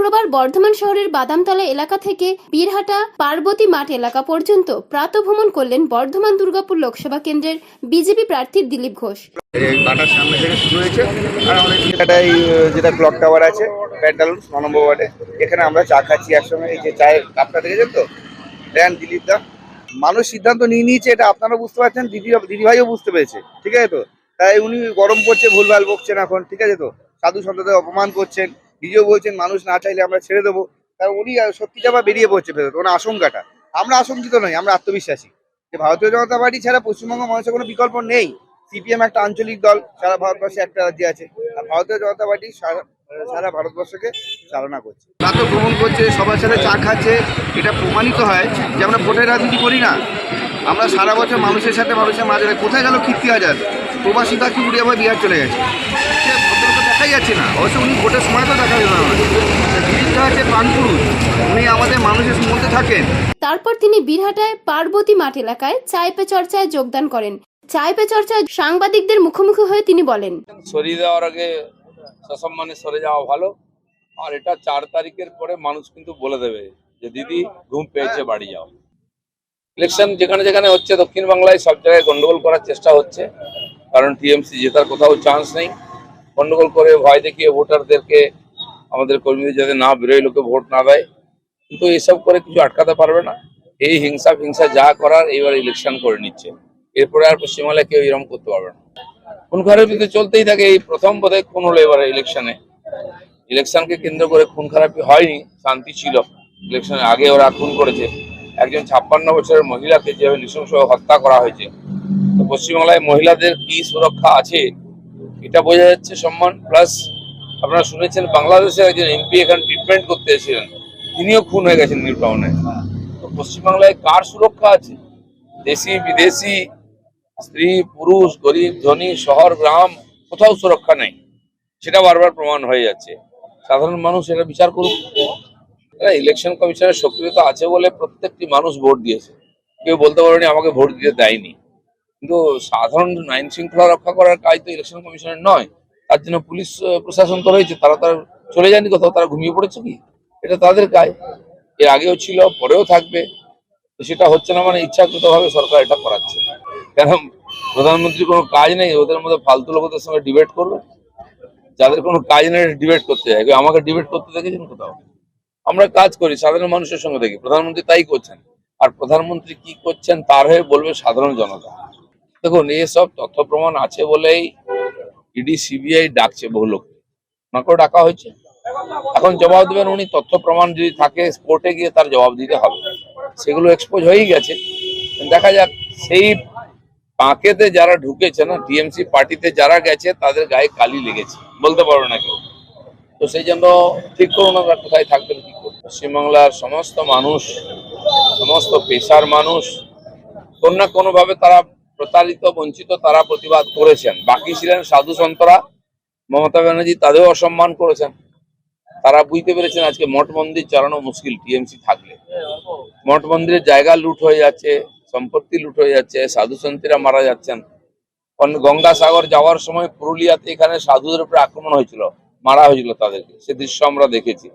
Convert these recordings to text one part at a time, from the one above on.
শুক্রবার বর্ধমান শহরের বাদামতলা এলাকা থেকে বীরহাটা পার্বতী মাঠ এলাকা পর্যন্ত প্রাতভ্রমণ করলেন বর্ধমান দুর্গাপুর লোকসভা কেন্দ্রের বিজেপি প্রার্থী দিলীপ ঘোষ। যেটা ক্লক টাওয়ার আছে ন নম্বর ওয়ার্ডে এখানে আমরা চা খাচ্ছি একসঙ্গে, এই যে চায়ের কাপটা দেখেছেন তো? দেন দিলীপ দা। মানুষ সিদ্ধান্ত নিয়ে নিয়েছে, এটা আপনারা বুঝতে পারছেন, দিদি দিদিভাইও বুঝতে পেরেছে, ঠিক আছে তো? তাই উনি গরম পড়ছে, ভুলভাল বকছেন এখন, ঠিক আছে তো? সাধু সন্তদের অপমান করছেন নিজেও বলছেন, মানুষ না চাইলে আমরা ছেড়ে দেবো। কারণ উনি সত্যিটা বা বেরিয়ে পড়ছে ভেতর, ওনার আশঙ্কাটা। আমরা আশঙ্কিত নই, আমরা আত্মবিশ্বাসী। যে ভারতীয় জনতা পার্টি ছাড়া পশ্চিমবঙ্গ মানুষের কোনো বিকল্প নেই। সিপিএম একটা আঞ্চলিক দল, সারা ভারতবর্ষে একটা রাজ্যে আছে। আর ভারতীয় জনতা পার্টি সারা ভারতবর্ষকে চালনা করছে। তা তো ভ্রমণ করছে, সবার সাথে চা খাচ্ছে। এটা প্রমাণিত হয় যে আমরা ভোটের রাজনীতি করি না। আমরা সারা বছর মানুষের সাথে মানুষের মাঝে কোথায় গেল কীর্তি হাজার প্রবাসী পাখি উড়িয়ে আবার বিহার চলে গেছে। দেখাই যাচ্ছে না। অবশ্য উনি ভোটের সময় তো দেখা যাবে না। দিলীপটা হচ্ছে প্রাণপুরুষ। উনি আমাদের মানুষের মধ্যে থাকেন। তারপর তিনি বীরহাটায় পার্বতী মাঠ এলাকায় চায় পে চর্চায় যোগদান করেন। চায় পে চর্চায় সাংবাদিকদের মুখোমুখি হয়ে তিনি বলেন সরিয়ে দেওয়ার আগে সসম্মানে সরে যাওয়া ভালো। আর এটা চার তারিখের পরে মানুষ কিন্তু বলে দেবে যে দিদি ঘুম পেয়েছে বাড়ি যাও। ইলেকশন যেখানে যেখানে হচ্ছে দক্ষিণ বাংলায় সব জায়গায় গন্ডগোল করার চেষ্টা হচ্ছে। কারণ টিএমসি জেতার কোথাও চান্স নেই। গন্ডগোল করে ভয় দেখিয়ে ভোটারদেরকে আমাদের কর্মীদের যাতে না বেরোয়, লোকে ভোট না দেয়। কিন্তু এসব করে কিছু আটকাতে পারবে না। এই হিংসা ফিংসা যা করার এইবার ইলেকশন করে নিচ্ছে। এরপরে আর পশ্চিমবাংলায় কেউ এরকম করতে পারবে না। খুন খারাপি তো চলতেই থাকে, এই প্রথম বোধহয় খুন হলো এবারে ইলেকশনে ইলেকশনকে কেন্দ্র করে খুন খারাপি হয়নি, শান্তি ছিল। ইলেকশনের আগে ওরা খুন করেছে। একজন ছাপ্পান্ন বছরের মহিলাকে যেভাবে নৃশংস হত্যা করা হয়েছে। তো পশ্চিমবাংলায় মহিলাদের কি সুরক্ষা আছে? এটা বোঝা যাচ্ছে সম্মান প্লাস আপনারা শুনেছেন বাংলাদেশের একজন এমপি এখানে ট্রিটমেন্ট করতে এসেছিলেন। তিনিও খুন হয়ে গেছেন নিউটাউনে তো পশ্চিমবাংলায় কার সুরক্ষা আছে? দেশি, বিদেশি, স্ত্রী, পুরুষ, গরিব, ধনী, শহর, গ্রাম, কোথাও সুরক্ষা নেই। সেটা বারবার প্রমাণ হয়ে যাচ্ছে। সাধারণ মানুষ এটা বিচার করুক। ইলেকশন কমিশনের সক্রিয়তা আছে বলে প্রত্যেকটি মানুষ ভোট দিয়েছে। কেউ বলতে পারেনি আমাকে ভোট দিতে দেয়নি। কিন্তু সাধারণ আইন শৃঙ্খলা রক্ষা করার কাজ তো ইলেকশন কমিশনের নয়। তার জন্য পুলিশ প্রশাসন তো রয়েছে, তারা তার চলে যায়নি কোথাও, তারা ঘুমিয়ে পড়েছে কি? এটা তাদের কাজ। এর আগেও ছিল, পরেও থাকবে। তো সেটা হচ্ছে না মানে ইচ্ছাকৃতভাবে সরকার এটা করাচ্ছে। কেন? প্রধানমন্ত্রী কোনো কাজ নেই, ওদের মধ্যে ফালতু লোকদের সঙ্গে ডিবেট করবে। যাদের কোনো কাজ নেই ডিবেট করতে যায়। আমাকে ডিবেট করতে দেখেছেন কোথাও? আমরা কাজ করি, সাধারণ মানুষের সঙ্গে দেখি। প্রধানমন্ত্রী তাই করছেন। আর প্রধানমন্ত্রী কি করছেন, তার হয়ে বলবে সাধারণ জনতা। দেখুন এসব তথ্য প্রমাণ আছে বলেই ইডি সিবিআই ডাকছে বহু লোক। ওনাকেও ডাকা হয়েছে। এখন জবাব দেবেন উনি, তথ্য প্রমাণ যদি থাকে কোর্টে গিয়ে তার জবাব দিতে হবে। সেগুলো এক্সপোজ হয়েই গেছে। দেখা যাক, সেই পাঁকেতে যারা ঢুকেছে না টিএমসি পার্টিতে যারা গেছে, তাদের গায়ে কালি লেগেছে। বলতে পারবে না কেউ। তো সেই জন্য ঠিক করুন আমরা কোথায় থাকবেন, কি করবেন। পশ্চিমবাংলার সমস্ত মানুষ, সমস্ত পেশার মানুষ, কোন না কোনো ভাবে তারা প্রতারিত, বঞ্চিত তারা প্রতিবাদ করেছেন। বাকি ছিলেন সাধু সন্তরা, মমতা ব্যানার্জি, তাদেরও অসম্মান করেছেন। তারা বুঝতে পেরেছেন আজকে মঠ মন্দির চালানো মুশকিল, টিএমসি থাকলে। মঠ মন্দিরের জায়গা লুট হয়ে যাচ্ছে, সম্পত্তি লুট হয়ে যাচ্ছে, সাধু সন্তীরা মারা যাচ্ছেন। অন- গঙ্গাসাগর যাওয়ার সময় পুরুলিয়াতে এখানে সাধুদের উপরে আক্রমণ হয়েছিল, মারা হয়েছিল তাদেরকে। সে দৃশ্য আমরা দেখেছি।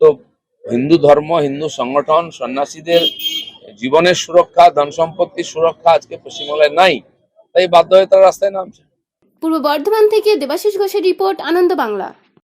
তো হিন্দু ধর্ম, হিন্দু সংগঠন, সন্ন্যাসীদের জীবনের সুরক্ষা, ধন সম্পত্তির সুরক্ষা আজকে পশ্চিমবাংলায় নাই। তাই বাধ্য হয়ে তারা রাস্তায় নামছে। পূর্ব বর্ধমান থেকে দেবাশিস ঘোষের রিপোর্ট আনন্দ বাংলা।